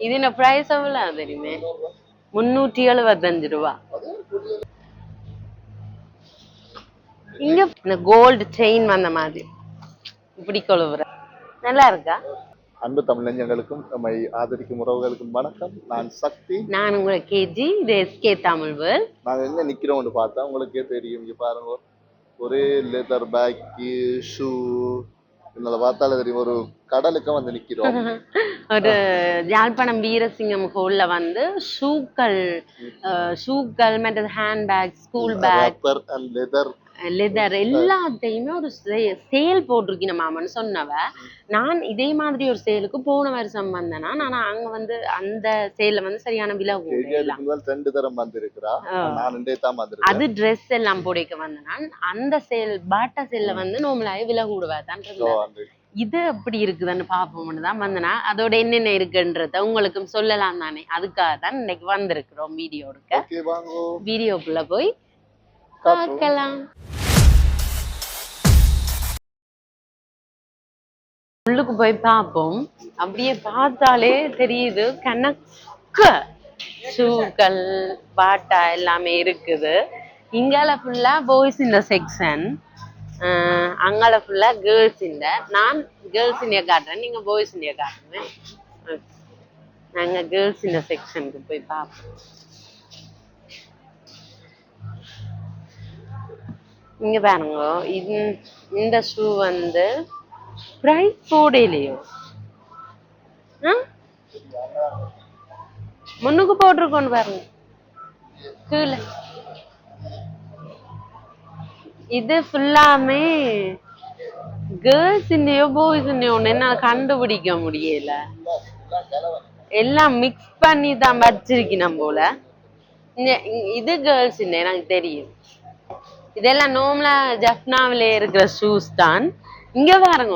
ഇതിന് പ്രൈസ് എവിടാ തരുമേ മുന്നൂറ്റി எழுபத்தஞ்சு ரூபா இங்க இந்த கோல்டு செயின் வந்த மாதிரி இப்படி கொழுவுற நல்லா இருக்கா அன்பு தமிழஞ்சங்களுக்கும் நம்மை ஆதரிக்கும் உறவுகளுக்கும் வணக்கம் நான் சக்தி நான் உங்களை கேஜி இது எஸ்கே தமிழ் வேல் நாங்கள் எங்கே நிற்கிறோம்னு பார்த்தா உங்களுக்கே தெரியும் இங்கே பாருங்க ஒரே லெதர் பேக்கு ஷூ இதனால பார்த்தாலே தெரியும் ஒரு கடலுக்கு வந்து நிக்கிறோம். ஒரு யாழ்ப்பாணம் வீரசிங்கம் ஹோல்ல வந்து ஷூக்கள் ஷூக்கள் மற்றது hand bag school bag and leather leather எல்லாத்தையுமே ஒரு சேல் போட்டிருக்கீங்க மாமன்னு சொன்னவ. நான் இதே மாதிரி ஒரு சேலுக்கு போன வருஷம் வந்தேனா நான் அங்க வந்து அந்த சேல்ல வந்து சரியான விலை ரெண்டு தரம் வந்திருக்கிறா. அது ட்ரெஸ் எல்லாம் போடிக்க வந்தேனா அந்த சேல் பாட்டா சேல்ல வந்து நோமலாயே விலை கூடுவா தான் இது. எப்படி இருக்குதுன்னு பார்ப்போம்னு தான் வந்தேனா அதோட என்னென்ன இருக்குன்றத உங்களுக்கும் சொல்லலாம் தானே. அதுக்காக தான் இன்னைக்கு வந்திருக்கிறோம் வீடியோ வாங்கோ. வீடியோக்குள்ள போய். பார்க்கலாம். உள்ளுக்கு போய் பார்ப்போம். அப்படியே பார்த்தாலே தெரியுது கணக்க ஷூக்கள் பாட்டா எல்லாமே இருக்குது. இங்கால ஃபுல்லா பாய்ஸ் இந்த செக்ஷன் அங்கால ஃபுல்லா கேர்ள்ஸ் இந்த நான் கேர்ள்ஸ் இந்தியா காட்டுறேன் நீங்க பாய்ஸ் இந்தியா காட்டுங்க. நாங்க கேர்ள்ஸ் இந்த செக்ஷனுக்கு போய் பார்ப்போம். இங்க பாருங்க. இந்த ஷூ வந்து பிரைஸ் போடலையோ? ஆ? முன்னுக்கு போட்டிருக்கோன்னு பாருங்க. கீழே. இது ஃபுல்லாமே கேர்ள்ஸ் இந்தியோ பாய்ஸ் இந்தியோ என்னால கண்டுபிடிக்க முடியல. எல்லாம் மிக்ஸ் பண்ணி தான் வச்சிருக்கணும் போல. இது கேர்ள்ஸ் இந்த எனக்கு தெரியும். இதெல்லாம் நோம்லா ஜப்னாவில இருக்கிற ஷூஸ் தான். இங்க பாருங்க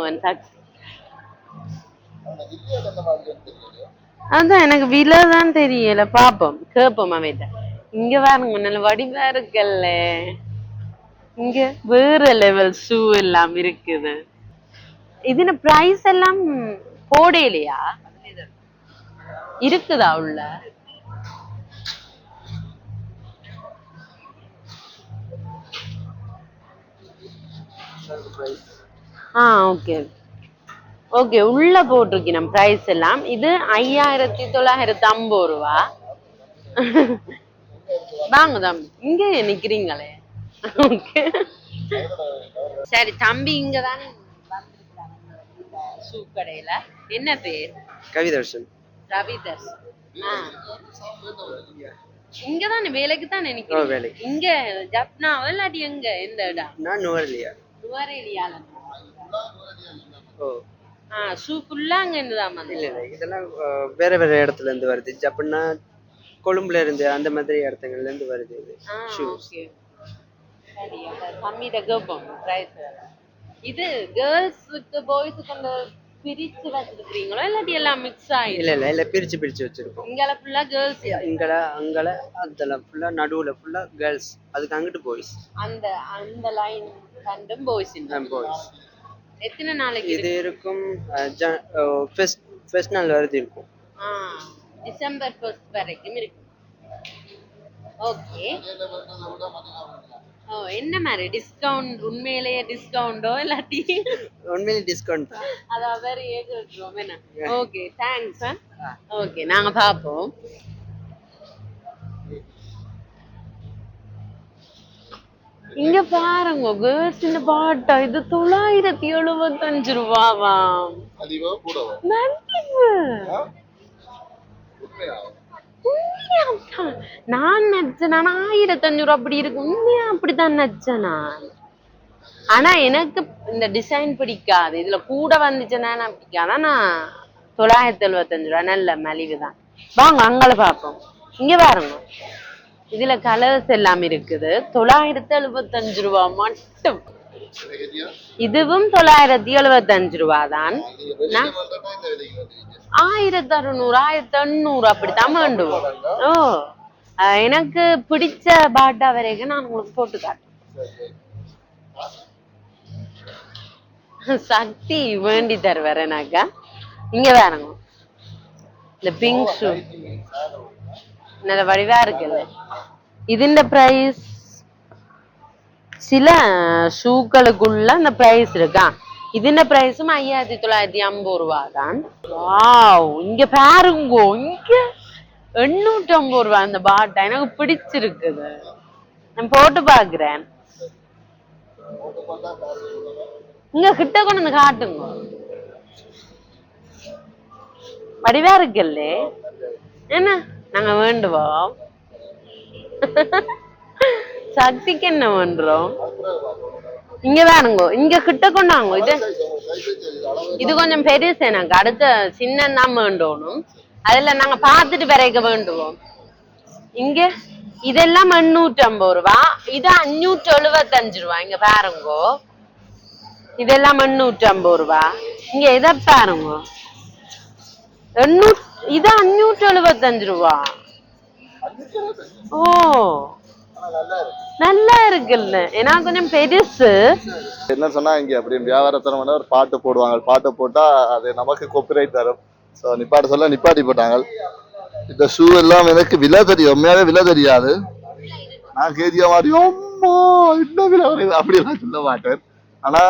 அதான் எனக்கு விலை தான் தெரியல. பாப்போம் கேப்போம் அவட்ட இங்க பாருங்க நல்ல வடிவா இருக்கல்ல. இங்க வேற லெவல் ஷூ எல்லாம் இருக்குது. இதுல பிரைஸ் எல்லாம் போடையிலையா இருக்குதா உள்ள? ஆ ஓகே ஓகே உள்ள போட்டிருக்கணும் பிரைஸ் எல்லாம். இது ஐயாயிரத்தி தொள்ளாயிரத்தி ஐம்பது ரூபா. வாங்க தம்பி இங்க நிக்கிறீங்களே? ஓகே சரி தம்பி இங்க தான் ஷூ கடையில என்ன பேர்? கவிதர்ஷன். ரவிதர்ஸ் ஆ. இங்க தானே வேலைக்கு தான் வேலை இங்க ஜப்னாவா இல்லாட்டி எங்க எந்த இடம்? நான் நுவரலியா. நுவரேலியால ஓ. ஆ ஷூ ஃபுல்லா அங்க இருந்துதான் இல்ல இல்ல இதெல்லாம் அஹ், வேற வேற இடத்துல இருந்து வருது. அப்படின்னா கொழும்புல இருந்து அந்த மாதிரி இடத்துங்கள்ல இருந்து வருது இது. ஆ ஷூஸ் ஓகே சரி அப்ப கம்மியில கேட்போம் பிரைஸ் இது கேர்ள்ஸுக்கு பாய்ஸுக்கு அந்த பிரிச்சு வச்சிருக்கீங்களோ இல்லாட்டி எல்லாம் மிக்ஸ் ஆகி இல்ல இல்ல இல்ல பிரிச்சு பிரிச்சு வச்சிருக்கோம். இங்கல ஃபுல்லா கேர்ள்ஸ் இங்கல அங்கல அதெல்லாம் ஃபுல்லா நடுவுல ஃபுல்லா கேர்ள்ஸ் அதுக்கு அங்கிட்டு பாய்ஸ் அந்த அந்த லைன் கண்டும் பாய்ஸ் பாய்ஸ் எத்தனை நாளைக்கு இது இருக்கும் ஃபெஸ்ட் ஃபெஸ்ட் நாள் வருது இருக்கும். டிசம்பர் ஃபர்ஸ்ட் வரைக்கும் இருக்கு ஓகே. ஓ என்ன மாதிரி? டிஸ்கவுண்ட் உண்மையிலேயே டிஸ்கவுண்டோ இல்லாட்டி? உண்மையிலே டிஸ்கவுண்ட் தான். அது அவர் ஏற்றுறோம் என்ன? ஓகே தேங்க்ஸ் ஓகே நாங்க பார்ப்போம் இங்க பாருங்க கேர்ள்ஸ் இந்த பாட்டா? இது தொள்ளாயிரத்தி எழுபத்தஞ்சு ரூபாவாம் அதிகமா நான் நச்சனா? ஆயிரத்தி அஞ்சூறு அப்படி இருக்கு. உண்மையா? அப்படித்தான் நச்சனா ஆனா எனக்கு இந்த டிசைன் பிடிக்காது. இதுல கூட வந்துச்சுன்னா பிடிக்காது. ஆனா தொள்ளாயிரத்தி எழுபத்தஞ்சு ரூபா நல்ல மலிவு தான் வாங்க அங்களை பார்ப்போம். இங்க பாருங்க. இதுல கலர்ஸ் எல்லாம் இருக்குது. தொள்ளாயிரத்தி எழுபத்தஞ்சு ரூபா மட்டும். இதுவும் தொள்ளாயிரத்தி எழுபத்தஞ்சு அஞ்சு தான் ஆயிரத்தி அறுநூறு ஆயிரத்தி எண்ணூறு அப்படித்தான் வேண்டும் ஓ எனக்கு பிடிச்ச பாட்டா வரைக்கும் நான் உங்களுக்கு போட்டு காட்டுறேன் சக்தி வேண்டி தருவார் இங்க வேறங்க இந்த பிங்க் ஷூ நல்ல வடிவா இருக்குல்ல இதுன்ற பிரைஸ் சில ஷூக்களுக்குள்ள அந்த பிரைஸ் இருக்கா ഇതിന്റെ பிரைஸும் ஐயாயிரத்தி தொள்ளாயிரத்தி ஐம்பது ரூபா தான் வாவ் இங்க பாருங்கோ இங்க எண்ணூற்றி ஐம்பது ரூபா அந்த பாட்டா எனக்கு பிடிச்சிருக்குது நான் போட்டு பாக்குறேன் இங்க கிட்ட கொண்டு வந்து காட்டுங்க வடிவா இருக்குல்லே என்ன நாங்க வேண்டுவோம் சக்திக்கு என்ன பண்றோம் இங்க வேணுங்கோ இங்க கிட்ட கொண்டாங்க இது இது கொஞ்சம் பெருசு எனக்கு அடுத்த சின்ன தான் வேண்டணும் அதுல நாங்க பாத்துட்டு பிறக்க வேண்டுவோம். இங்க இதெல்லாம் எண்ணூற்றி ஐம்பது ரூபா. இது அஞ்சூற்றி எழுபத்தஞ்சு ரூபா. இங்க பாருங்கோ. இதெல்லாம் எண்ணூற்றி ஐம்பது ரூபா. இங்க எதை பாருங்க. எண்ணூ இது அஞ்சூற்றி எழுபத்தஞ்சு ரூபா. ஓ. நல்லா இருக்குல்ல. ஏன்னா கொஞ்சம் பெருசு. என்ன சொன்னா இங்க அப்படி வியாபாரத்தனம் ஒரு பாட்டு போடுவாங்க. பாட்டு போட்டா அது நமக்கு காப்பிரைட் தரும். ஸோ நிப்பாட்ட சொல்ல நிப்பாட்டி போட்டாங்க. இந்த ஷூ எல்லாம் எனக்கு விலை தெரியும். உண்மையாவே விலை தெரியாது. நான் கேதிய மாதிரி அம்மா என்ன விலை வருது? அப்படியெல்லாம் சொல்ல மாட்டேன். ஆனா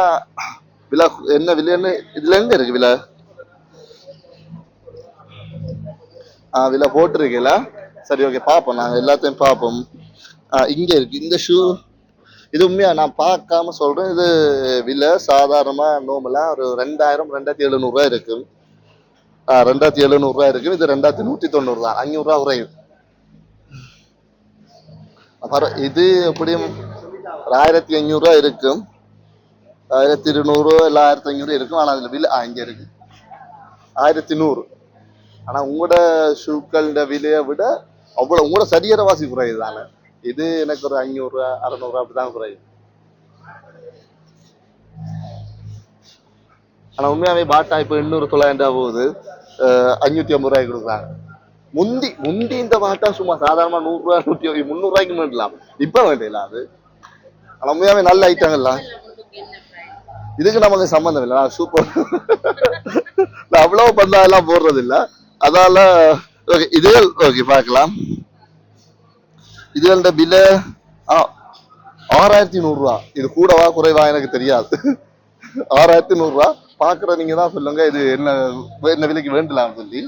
விலை என்ன விலைன்னு இதுல எங்க இருக்கு விலை? ஆஹ் விலை போட்டிருக்கீங்களா சரி ஓகே பார்ப்போம். நாங்க எல்லாத்தையும் பார்ப்போம். இங்க இருக்கு. இந்த ஷூ இது உண்மையா நான் பார்க்காம சொல்றேன். இது விலை சாதாரணமா நோமலா ஒரு ரெண்டாயிரம் ரெண்டாயிரத்தி எழுநூறுவா இருக்கு. ரெண்டாயிரத்தி எழுநூறுவா இருக்கு. இது ரெண்டாயிரத்தி நூத்தி தொண்ணூறு தான். அஞ்சூறுவா குறையும். அப்புறம் இது எப்படியும் ஒரு ஆயிரத்தி ஐநூறுரூவா இருக்கும் ஆயிரத்தி இருநூறு இல்லை ஆயிரத்தி ஐநூறு இருக்கும். ஆனால் அதில் விலை இங்கே இருக்கு. ஆயிரத்தி நூறு. ஆனா உங்களோட ஷூக்களோட விலையை விட அவ்வளவு உங்களோட சரியற வாசி குறையுது தானே. இது எனக்கு ஒரு ஐநூறுரூவா அறநூறுவா அப்படிதான் குறையும் ஆனா உண்மையாகவே பாட்டா இப்போ எண்ணூறு தொள்ளாயிரம் ரூபா போகுது. அஞ்சூற்றி ஐம்பது ரூபாய்க்கு கொடுக்குறாங்க. முந்தி முந்தி இந்த பாட்டா சும்மா சாதாரணமா நூறு ரூபாய் நூத்தி முந்நூறு ரூபாய்க்கு வேண்டலாம் அது. ஆனா உண்மையாகவே நல்ல ஐட்டங்கள்ல இதுக்கு நமக்கு சம்மந்தம் இல்லை. நான் சூப்பர் நான் அவ்வளவு பண்ணா எல்லாம் போடுறது இல்ல அதால ஓகே இது ஓகே பார்க்கலாம். இதுகளோட பில்ல ஆறாயிரத்தி நூறுரூவா. இது கூடவா குறைவா எனக்கு தெரியாது. ஆறாயிரத்தி நூறுரூவா. பார்க்குற நீங்க தான் சொல்லுங்க இது என்ன என்ன விலைக்கு வேண்டலாம் சொல்லி.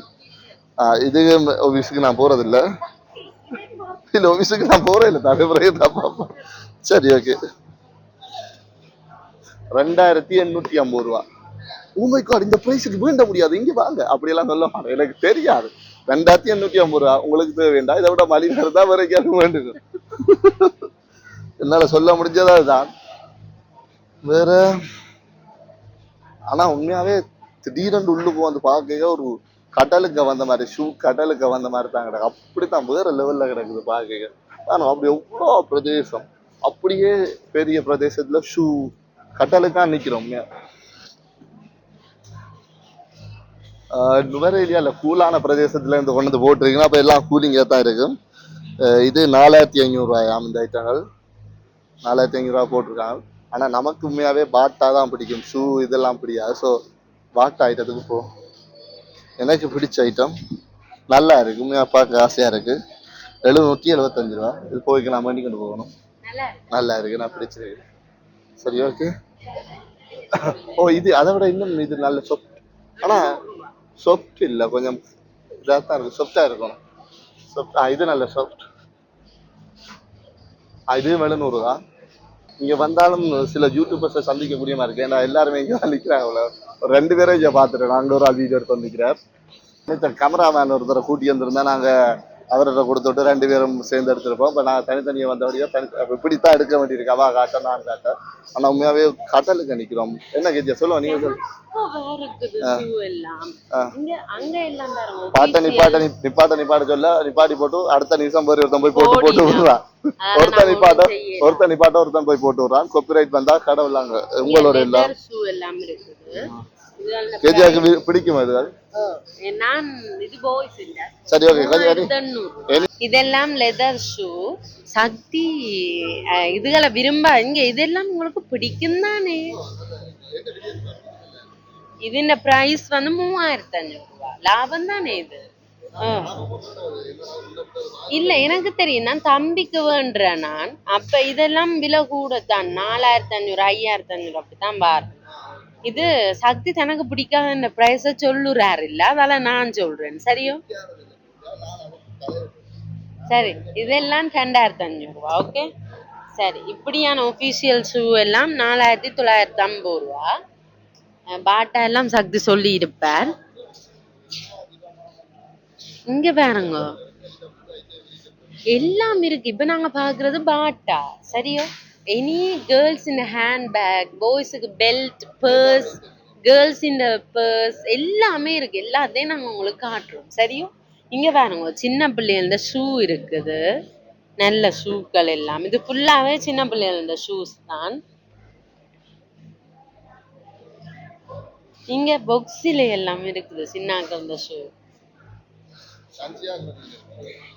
இது ஆஃபீஸுக்கு நான் போறது இல்ல இல்ல ஆஃபீஸுக்கு நான் போறேன் இல்லை தலைமுறையை தான் பார்ப்பேன். சரி ஓகே ரெண்டாயிரத்தி எண்ணூத்தி ஐம்பது ரூபா. Oh உமை காட் இந்த பிரைஸுக்கு வேண்ட முடியாது. இங்க வாங்க அப்படியெல்லாம் சொல்ல மாட்டேன். எனக்கு தெரியாது. ரெண்டாயிரத்தி எண்ணூத்தி ஐம்பது ரூபா. உங்களுக்கு தேவை வேண்டாம். இதை விட மலிவாக தான் வேற எங்கேயாவது வேண்டுங்க என்னால சொல்ல முடிஞ்சதா அதுதான். வேற ஆனா உண்மையாவே திடீரென்று உள்ளுக்கு வந்து பார்க்க ஒரு கடலுக்கு வந்த மாதிரி ஷூ கடலுக்கு வந்த மாதிரி தான் கிடக்கு. அப்படித்தான் வேற லெவல்ல கிடக்குது பார்க்க ஆனா அப்படி எவ்வளோ பிரதேசம். அப்படியே பெரிய பிரதேசத்துல ஷூ கடலுக்கா நிக்கிறோம். நுவரேலியால கூலான பிரதேசத்துல இருந்து கொண்டு வந்து போட்டிருக்கீங்கன்னா அப்ப எல்லாம் கூலிங்கா தான் இருக்கும். இது நாலாயிரத்தி ஐநூறு ரூபாயாம் இந்த ஐட்டங்கள். நாலாயிரத்தி ஐநூறு ரூபாய் போட்டிருக்காங்க. ஆனா நமக்கு உண்மையாவே பாட்டா தான் பிடிக்கும். ஷூ இதெல்லாம் பிடிக்காது. ஸோ பாட்டா ஐட்டத்துக்கு போ. எனக்கு பிடிச்ச ஐட்டம் நல்லா இருக்கு. உண்மையா பார்க்க ஆசையா இருக்கு. எழுநூத்தி எழுபத்தஞ்சு ரூபா. இது போய்க்கு நான் பண்ணி கொண்டு போகணும். நல்லா இருக்கு. நான் பிடிச்சிருக்கு சரி ஓகே ஓ இது அதை விட இன்னும் இது நல்ல சொப் ஆனா சாஃப்ட் இல்லை கொஞ்சம் இதாக தான் இருக்கும் சாஃப்டாக இருக்கும் சாஃப்ட் இது நல்ல சாஃப்ட் இது எழுநூறு தான் இங்கே வந்தாலும் சில யூடியூபர்ஸை சந்திக்கக்கூடிய மாதிரி இருக்கு. ஏன்னா எல்லாருமே இங்கே தான் நிக்கிறாங்க ஒரு ரெண்டு பேரும் இங்கே பார்த்துட்டேன். அங்கே ஒரு ஆள் வீடியோ எடுத்து வந்துக்கிறார் கேமராமேன் ஒருத்தரை கூட்டி வந்திருந்தா நாங்கள் அவர்கிட்ட கொடுத்துட்டு ரெண்டு பேரும் சேர்ந்து எடுத்திருப்போம். இப்போ நான் தனித்தனியா வந்தபடியா தனி இப்படித்தான் எடுக்க வேண்டியிருக்கு. அவா காட்ட நான் காட்ட. ஆனா உண்மையாவே கடலுக்கு நிக்கிறோம். என்ன கேட்டியா சொல்லுவோம் நீங்க சொல்லு. பாட்ட நிப்பாட்ட நிப்பாட்ட நிப்பாட்ட சொல்ல நிப்பாட்டி போட்டு அடுத்த நிமிஷம் போய் ஒருத்தன் போய் போட்டு போட்டு. விடுறான் ஒருத்தன் நிப்பாட்ட. ஒருத்தன் நிப்பாட்ட ஒருத்தன் போய் போட்டு விடுறான். காப்பிரைட் வந்தா கடவுளாங்க உங்களோட எல்லாம் ஷூ எல்லாம் இருக்குது இதெல்லாம் கேஜியாக்கு வி- பிடிக்குமா இது ஏ, நான் இது பாய்ஸ் இல்ல சரி ஓகே கொஞ்சம் மூவாயிரத்து எண்ணூறு. இதெல்லாம் லெதர் ஷூ சக்தி அஹ், இதுகளை விரும்ப இங்க இதெல்லாம் உங்களுக்கு பிடிக்கும் தானே ഇതിന്റെ പ്രൈസ് വന്ന് മൂവായിരത്തി അഞ്ഞൂറ് രൂപ ലാഭം തന്നെ ഇത് ஆ. இல்ல எனக்கு தெரியும் நான் தம்பிக்கு வேண்டுறேன் நான் அப்ப இதெல்லாம் விலை கூட தான் நாலாயிரத்தி அஞ்சூறு ஐயாயிரத்தி அஞ்சூறு அப்படித்தான் பாரு இது சக்தி தனக்கு பிடிக்காத இந்த பிரைஸ சொல்லுறாரு. இல்ல அதால நான் சொல்றேன். சரியோ? சரி இதெல்லாம் ரெண்டாயிரத்தி அஞ்சூறு ரூபா ஓகே சரி இப்படியான ஒஃபிஷியல் ஷூ எல்லாம் நாலாயிரத்தி தொள்ளாயிரத்தி ஐம்பது ரூபா. அஹ் பாட்டா எல்லாம் சக்தி சொல்லி இருப்பார் இங்க பாருங்க. எல்லாம் இருக்கு. இப்ப நாங்க பாக்குறது பாட்டா. சரியோ? எனி கேர்ள்ஸ் இந்த ஹேண்ட் பேக் பாய்ஸுக்கு பெல்ட் பர்ஸ் கேர்ள்ஸ் இந்த பர்ஸ் எல்லாமே இருக்கு. எல்லாத்தையும் நாங்க உங்களுக்கு காட்டுறோம். சரியும் இங்க பாருங்க சின்ன பிள்ளைகள ஷூ இருக்குது. நல்ல ஷூக்கள் எல்லாம். இது ஃபுல்லாவே சின்ன பிள்ளைகள ஷூஸ் தான். இங்க பொக்ஸில் எல்லாம் இருக்குது. சின்னாக்கள் இந்த ஷூ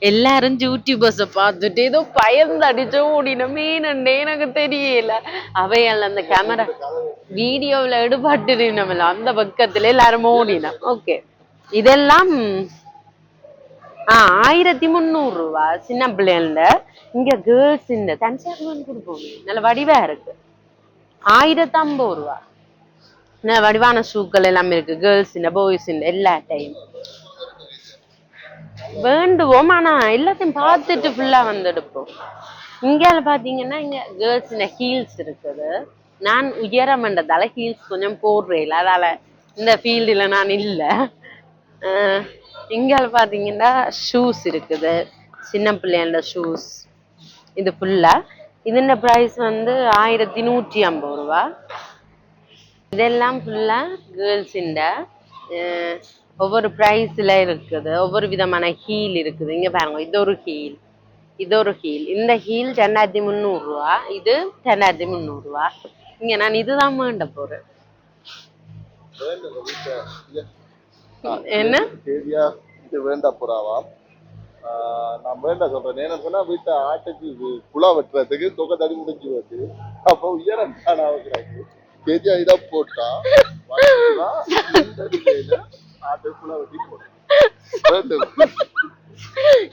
எல்லாரும் யூடியூபர்ஸ பார்த்துட்டு ஏதோ பயந்து அடிச்சு ஓடின மீனண்டே எனக்கு தெரியல. அவையல் அந்த கேமரா வீடியோவில் எடுபட்டு நம்மள அந்த பக்கத்துல எல்லாரும் ஓடினோம் ஓகே இதெல்லாம் ஆ ஆயிரத்தி முந்நூறு ரூபா சின்ன பிள்ளைல இங்க கேர்ள்ஸ் இந்த தஞ்சாவூர் கொடுப்போம். நல்ல வடிவா இருக்கு. ஆயிரத்தி ஐம்பது ரூபா. நல்ல வடிவான ஷூக்கள் எல்லாமே இருக்கு. கேர்ள்ஸ் இந்த பாய்ஸ் இந்த எல்லா டைம் வேண்டுவோம் ஆனா எல்லாத்தையும் பார்த்துட்டு ஃபுல்லா வந்து எடுப்போம் இங்கால பாத்தீங்கன்னா இங்க கேர்ள்ஸ் இந்த ஹீல்ஸ் இருக்குது. நான் உயரமன்றதால ஹீல்ஸ் கொஞ்சம் போடுறேன். அதால இந்த ஃபீல்டில் நான் இல்ல. இங்கால பாத்தீங்கன்னா ஷூஸ் இருக்குது. சின்ன பிள்ளைங்களோட ஷூஸ் இது ஃபுல்லா இதுன்ற ப்ரைஸ் வந்து ஆயிரத்தி நூற்றி ஐம்பது ரூபா. இதெல்லாம் ஃபுல்லா கேர்ள்ஸிண்ட ஒவ்வொரு ப்ரைஸ்ல இருக்குது ஒவ்வொரு விதமான ஹீல் இருக்குது. இங்க பாருங்க இது ஒரு ஹீல் இது ஒரு ஹீல் இந்த ஹீல் ரெண்டாயிரத்தி முந்நூறு ரூபா இது ரெண்டாயிரத்தி முந்நூறு ரூபா. இங்க நான் இதுதான் வேண்ட போறேன். என்ன? வேண்டா புறாவாம் ஆஹ் நான் வேண்டாம் சொல்றேன் என்ன சொன்னா வீட்டை ஆட்டுக்கு குழா வெட்டுறதுக்கு தொகை தடி முடிஞ்சு வருது அப்போ உயரம் காணாவுக்கிறாங்க தேதியா இதா போட்டா? இந்த நிலையில ஆட்டு குழா வெட்டி போடும் வேண்டும்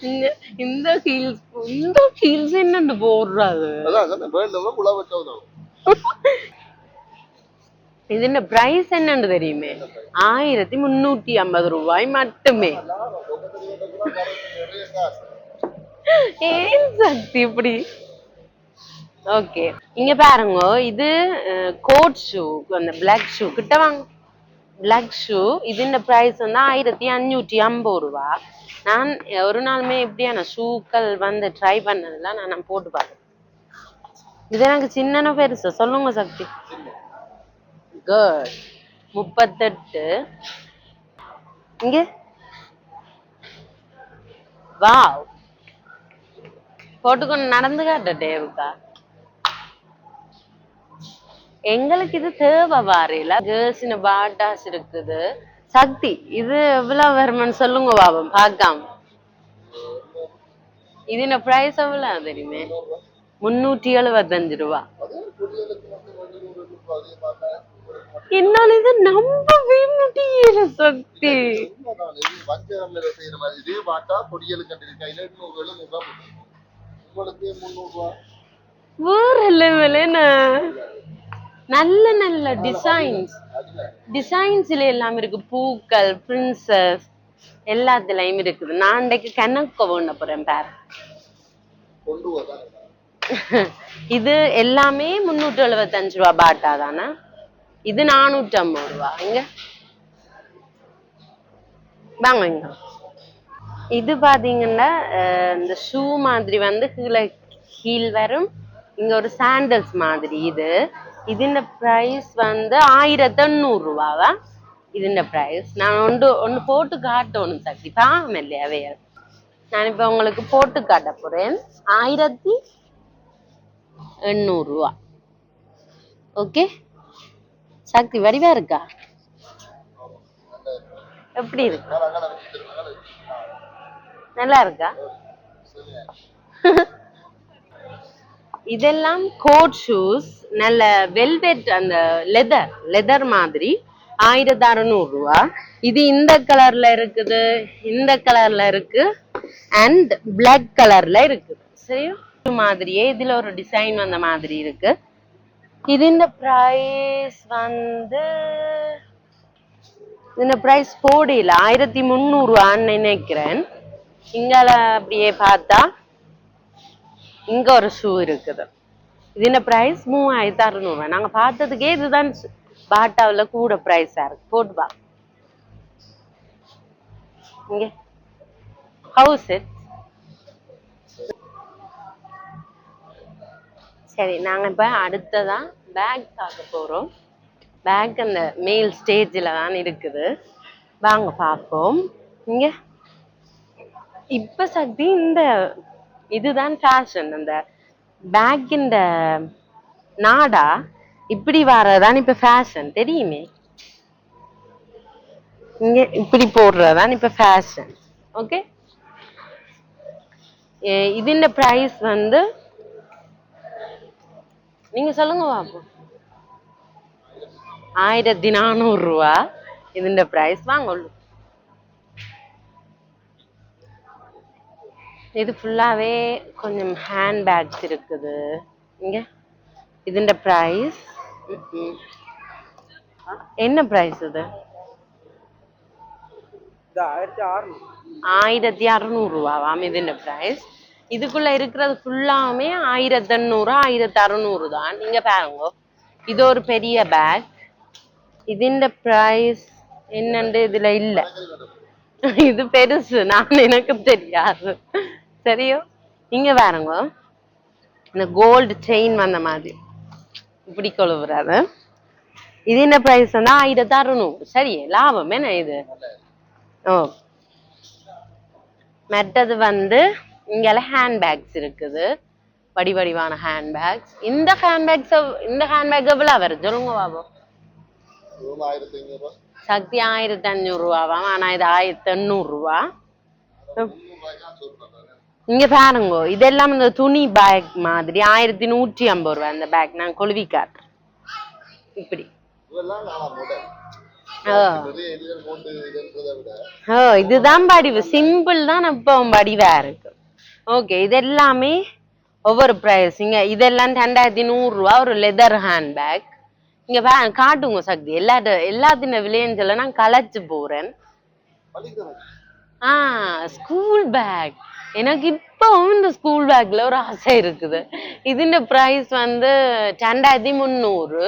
இந்த இந்த ஹீல்ஸ் இந்த ஹீல்ஸ் என்னண்டு போடுறாது அதான் சொன்னேன் வேண்டும் குழா வெட்ட உதவும் ഇതിന്റെ പ്രൈസ് என்னன்னு தெரியுமே ஆயிரத்தி முன்னூத்தி ஐம்பது ரூபாய் மட்டுமே நிறைய காசு ஏன் சக்தி இப்படி ஓகே இங்க பாருங்க இது கோட் ஷூ அந்த பிளாக் ஷூ கிட்ட வாங்க பிளாக் ஷூ இதுன்ற ப்ரைஸ் வந்து ஆயிரத்தி அஞ்சூற்றி ஐம்பது ரூபா நான் ஒரு நாளுமே எப்படியா நான் ஷூக்கள் வந்து ட்ரை பண்ணதில்ல நான் நான் போட்டு பார்த்தேன் இது எனக்கு சின்னன பெருசு சொல்லுங்க சக்தி குட் முப்பத்தெட்டு இங்க வா போட்டுக்கொண்டு நடந்து காட்ட டேவுக்கா எங்களுக்கு இது தேவை வாரையில. கேர்ள்ஸின் பாட்டாஸ் இருக்குது. சக்தி இது எவ்வளவு வருமானு சொல்லுங்க பாபம் பார்க்காம. என்ன பிரைஸ் எவ்வளவு தெரியுமே? முன்னூற்றி எழுபத்தஞ்சு ரூபா. என்னால இது நம்ப முடியல சக்தி. வேற லெவல் என்ன? நல்ல நல்ல டிசைன்ஸ் டிசைன்ஸ்ல எல்லாம் இருக்கு. பூக்கள் பிரின்சஸ் எல்லாத்துலயும் இருக்குது. நான் இன்றைக்கு கணக்கு வேண்ட போறேன் பேர். இது எல்லாமே முன்னூற்றி எழுபத்தஞ்சு ரூபா பாட்டா தானே? இது நானூற்றி ஐம்பது ரூபா. இங்க. வாங்க இங்க. இது பாத்தீங்கன்னா இந்த ஷூ மாதிரி வந்து கீழே ஹீல் வரும். இங்க ஒரு சாண்டல்ஸ் மாதிரி இது. ഇതിന്റെ பிரைஸ் வந்து ஆயிரத்தி எண்ணூறு ரூபாவா ഇതിന്റെ பிரைஸ் நான் ஒன்று ஒன்று போட்டு காட்டணும் சக்தி பாவமில்லை அவைய நான் இப்ப உங்களுக்கு போட்டு காட்ட போறேன் ஆயிரத்தி எண்ணூறு ரூபா ஓகே சக்தி வடிவா இருக்கா எப்படி இருக்கு நல்லா இருக்கா இதெல்லாம் கோட் ஷூஸ் நல்ல வெல்வெட் அந்த லெதர் லெதர் மாதிரி ஆயிரத்தி அறுநூறு ரூபா. இது இந்த கலர்ல இருக்குது இந்த கலர்ல இருக்கு அண்ட் பிளாக் கலர்ல இருக்குது. சரியா? மாதிரியே இதுல ஒரு டிசைன் வந்த மாதிரி இருக்கு. இது இந்த பிரைஸ் வந்து இந்த பிரைஸ் போடையில ஆயிரத்தி முந்நூறு ரூபான்னு நினைக்கிறேன். இங்கால அப்படியே பார்த்தா இங்க ஒரு ஷூ இருக்குது. இதுன பிரைஸ் மூவாயிரத்தி அறுநூறுவா நாங்க பார்த்ததுக்கே இதுதான் பாட்டாவுல கூட பிரைஸா இருக்கு. போட்டு பா இங்க. ஹவுஸ் இட் சரி நாங்க இப்ப அடுத்ததா பேக் பார்க்க போறோம். பேக் அந்த மேல் ஸ்டேஜில் தான் இருக்குது. வாங்க பார்ப்போம். இங்க. இப்ப சக்தி இந்த இதுதான் ஃபேஷன் அந்த பேக்கிண்ட இந்த நாடா இப்படி வர்றதுதான் இப்ப ஃபேஷன் தெரியுமே? இங்க இப்படி போடுறதுதான் இப்ப ஃபேஷன் ஓகே இதுன்ற பிரைஸ் வந்து நீங்க சொல்லுங்க பாப்போம். ஆயிரத்தி நானூறு ரூபா. இதுன்ற பிரைஸ் வாங்க இது ஃபுல்லாவே கொஞ்சம் ஹேண்ட் பேக்ஸ் இருக்குது. இங்க. இதுன்ற பிரைஸ் என்ன பிரைஸ் இது? ஆயிரத்தி அறுநூறு. அறுநூறு ரூபாவாம் இதுன்ற பிரைஸ் இதுக்குள்ள இருக்கிறது ஃபுல்லாமே ஆயிரத்தி எண்ணூறு ஆயிரத்தி அறுநூறு தான். நீங்க பாருங்க. இது ஒரு பெரிய பேக் இதுன்ற பிரைஸ் என்னண்டு இதுல இல்ல. இது பெருசு. நான் எனக்கு தெரியாது. சரியோ? இங்க பாருங்க. இந்த கோல்டு செயின் வந்த மாதிரி. இப்படி கொழுவுறாரு. இது என்ன பிரைஸ் ஆயிரத்தி அறுநூறு. சரி லாபம் என்ன இது? ஓ. மற்றது வந்து இங்கெல்லாம் ஹேண்ட் பேக்ஸ் இருக்குது. வடி வடிவான ஹேண்ட் பேக்ஸ் இந்த ஹேண்ட் பேக்ஸ் இந்த ஹேண்ட் பேக் எவ்வளவு வருது சொல்லுங்க பாபு. சக்தி ஆயிரத்தி அஞ்சூறு ரூபாவாம் ஆனா இது ஆயிரத்தி எண்ணூறு ரூபா. இங்க பாருங்க இதெல்லாம் இந்த துணி பேக் மாதிரி ஆயிரத்தி நூற்றி ஐம்பது ரூபா இந்த பேக் நான் கொழுவி காட்டுறேன். இப்படி. ஓ இதுதான் படிவு. சிம்பிள் தான் இப்போ படிவா இருக்கு. ஓகே இது எல்லாமே ஒவ்வொரு ப்ரைஸ் இங்க இதெல்லாம் ரெண்டாயிரத்தி நூறு ரூபா ஒரு லெதர் ஹேண்ட் பேக் இங்க காட்டுங்க சக்தி. எல்லா எல்லாத்தின விலையும் சொல்ல நான் களைச்சு போறேன். ஆ ஸ்கூல் பேக் எனக்கு இப்பவும் இந்த ஸ்கூல் பேக்ல ஒரு ஆசை இருக்குது. இதுன்ற பிரைஸ் வந்து ரெண்டாயிரத்தி முந்நூறு.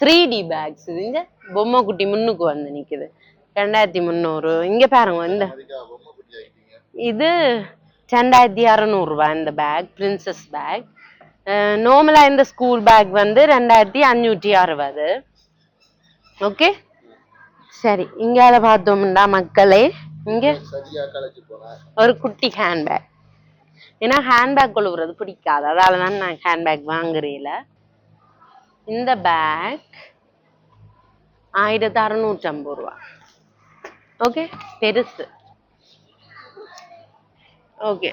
த்ரீ டி பேக்ஸ் இங்க பொம்மை குட்டி முன்னுக்கு வந்து நிக்குது. ரெண்டாயிரத்தி முந்நூறு. இங்க பாருங்க இந்த இது ரெண்டாயிரத்தி அறநூறுபா இந்த பேக் பிரின்சஸ் பேக் நார்மலா இந்த ஸ்கூல் பேக் வந்து ரெண்டாயிரத்தி அஞ்சூற்றி அறுபது. ஓகே சரி இங்கால பார்த்தோம்டா மக்களே. இங்க ஒரு குட்டி ஹேண்ட்பேக் ஏன்னா ஹேண்ட்பேக் கொழுவுறது பிடிக்காது. அதால தான் நான் ஹேண்ட்பேக் வாங்குறேல. இந்த பேக் ஆயிரத்தி அறுநூற்றி ஐம்பது ரூபா. ஓகே பெருசு. ஓகே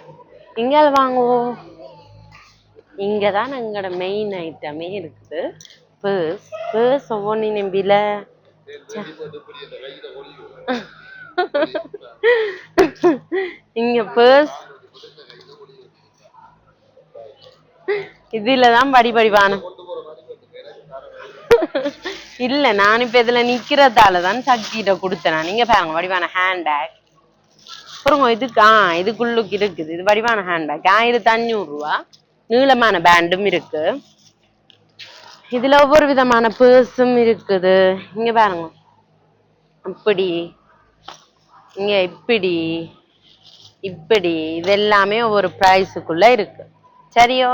இங்கே வாங்குவோம். இங்கே தான் எங்களோட மெயின் ஐட்டமே இருக்குது. பர்ஸ் பர்ஸ் ஒவ்வொன்றின் விலை. இங்க பர்ஸ் இதுலதான் படி படிவான இல்ல நான் இப்ப இதுல நிக்கிறதாலதான் சக்திட்ட கொடுத்தேன் நீங்க பாருங்க வடிவான ஹேண்ட்பேக் அப்புறம் இதுக்கு ஆ இதுக்குள்ளுக்கு இருக்குது. இது வடிவான ஹேண்ட்பேக் ஆயிரத்தி அஞ்சூறு ரூபா. நீளமான பேண்டும் இருக்கு. இதுல ஒவ்வொரு விதமான பேர்ஸும் இருக்குது. இங்க பாருங்க. அப்படி. இங்க இப்படி இப்படி இது எல்லாமே ஒவ்வொரு ப்ரைஸுக்குள்ள இருக்கு. சரியோ?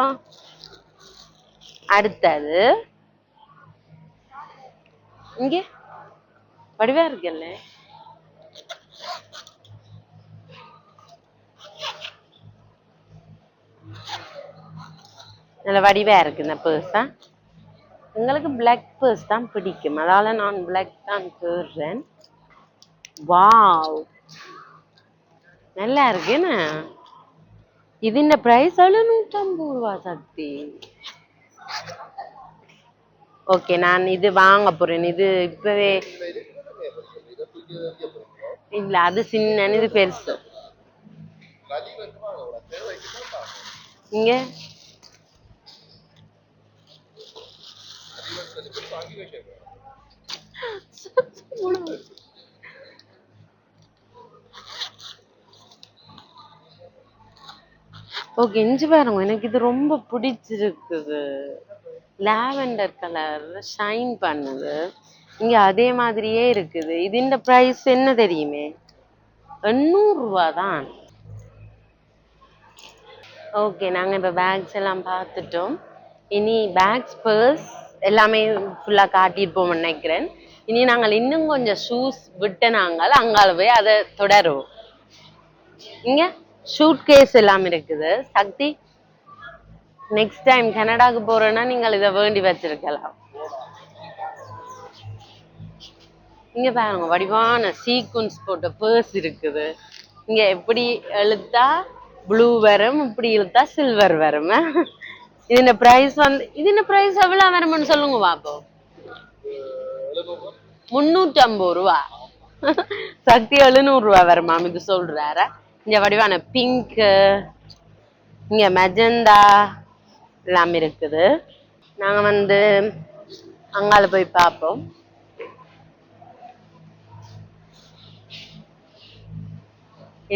அடுத்தது இங்க வடிவா இருக்குல்ல? நல்ல வடிவா இருக்கு இந்த பர்ஸா எங்களுக்கு பிளாக் பர்ஸ் தான் பிடிக்கும். அதால நான் பிளாக் தான் தேடுறேன் வாவ் நல்லா இருக்கு என்ன ഇതിന്റെ പ്രൈസ് எழுநூற்றம்பது ரூபா சக்தி ஓகே நான் இது வாங்க போறேன் இது இப்பவே இல்ல அது சின்ன இது பெருசு இங்க ஓகே இஞ்சி பாருங்க எனக்கு இது ரொம்ப பிடிச்சிருக்குது. லாவெண்டர் கலர் ஷைன் பண்ணுது. இங்க அதே மாதிரியே இருக்குது. இதுஇந்த பிரைஸ் என்ன தெரியுமே? எண்ணூறு ரூபா தான் ஓகே நாங்க இப்ப பேக்ஸ் எல்லாம் பார்த்துட்டோம். இனி பேக்ஸ் பர்ஸ் எல்லாமே ஃபுல்லா காட்டியிருப்போம் நினைக்கிறேன். இனி நாங்கள் இன்னும் கொஞ்சம் ஷூஸ் விட்டு நாங்கள் அங்கால போய் அதை தொடருவோம். இங்க? ஷூட் கேஸ் எல்லாம் இருக்குது. சக்தி நெக்ஸ்ட் டைம் கனடாக்கு போறேன்னா நீங்கள் இதை வேண்டி வச்சிருக்கலாம். இங்க பாருங்க வடிவான சீக்வன்ஸ் போட்ட பர்ஸ் இருக்குது. இங்க எப்படி இழுத்தா ப்ளூ வரும் இப்படி இழுத்தா சில்வர் வரும். இதுன பிரைஸ் வந்து இதுன பிரைஸ் எவ்வளவு வரும்னு சொல்லுங்க பாப்போம். முன்னூத்தி ஐம்பது ரூபா. சக்தி எழுநூறு ரூபா வருமாம் இது சொல்றாரா. இங்க வடிவான பிங்க் இங்க மெஜந்தா எல்லாம் இருக்குது. நாங்க வந்து அங்கால போய் பார்ப்போம்.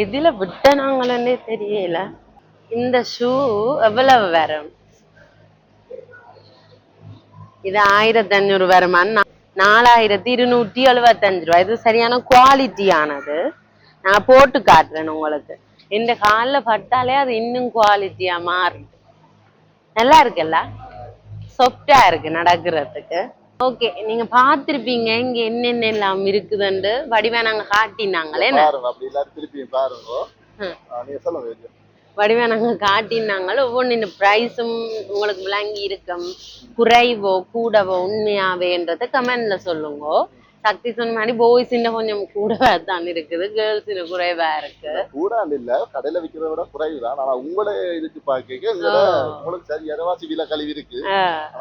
எதுல விட்ட நாங்களே தெரியல. இந்த ஷூ எவ்வளவு வரும்? இது ஆயிரத்தி அஞ்சூறு வருமான்னு நாலாயிரத்தி இருநூற்றி எழுபத்தஞ்சு ரூபாய். இது சரியான குவாலிட்டியானது நான் போட்டு காட்டுறேன் உங்களுக்கு இந்த காலில் பட்டாலே அது இன்னும் குவாலிட்டியா மாறுது நல்லா இருக்குல்ல சாஃப்டா இருக்கு நடக்கிறதுக்கு ஓகே நீங்க பார்த்திருப்பீங்க இங்க என்னென்ன எல்லாம் இருக்குதுன்னு வடிவா நாங்க காட்டினாங்களே. வடிவா நாங்க காட்டினாங்களோ ஒவ்வொன்று ப்ரைஸும் உங்களுக்கு விளங்கி இருக்கும் குறைவோ கூடவோ உண்மையாவேன்றத கமெண்ட்ல சொல்லுங்க சக்தி சொன்ன மாதிரி பாய்ஸ் இன்னும் கொஞ்சம் கூடவா தான் இருக்குது. கேர்ள்ஸ் இன்னும் குறைவா இருக்கு. கூடாண்டு இல்ல. கடையில விக்கிறத விட குறைவுதான். ஆனா உங்களோட இதுக்கு பாக்க உங்களுக்கு சரி இரவாசி விலை கழிவு இருக்கு.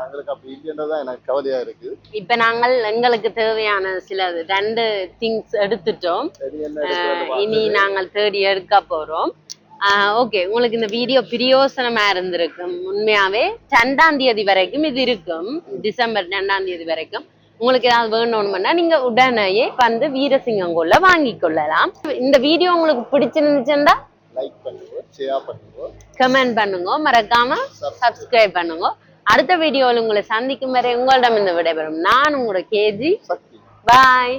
எங்களுக்கு அப்படி இல்லைன்றதுதான் எனக்கு கவலையா இருக்கு. இப்ப நாங்கள் எங்களுக்கு தேவையான சில ரெண்டு திங்ஸ் எடுத்துட்டோம். இனி நாங்கள் தேடி எடுக்க போறோம். ஓகே உங்களுக்கு இந்த வீடியோ பிரியோசனமா இருந்திருக்கும். உண்மையாவே ரெண்டாம் தேதி வரைக்கும் இது இருக்கும். டிசம்பர் ரெண்டாம் தேதி வரைக்கும். உங்களுக்கு ஏதாவது வேணும்னா நீங்க உடனேயே வந்து வீரசிங்கங்கோல்ல வாங்கிக் கொள்ளலாம். இந்த வீடியோ உங்களுக்கு பிடிச்சிருந்துச்சுன்னா லைக் பண்ணுங்க ஷேர் பண்ணுங்க. கமெண்ட் பண்ணுங்க மறக்காம சப்ஸ்கிரைப் பண்ணுங்க. அடுத்த வீடியோவில் உங்களை சந்திக்கும் வரை உங்களிடம் இந்த விடைபெறும். நான் உங்களோட கேஜி. பாய்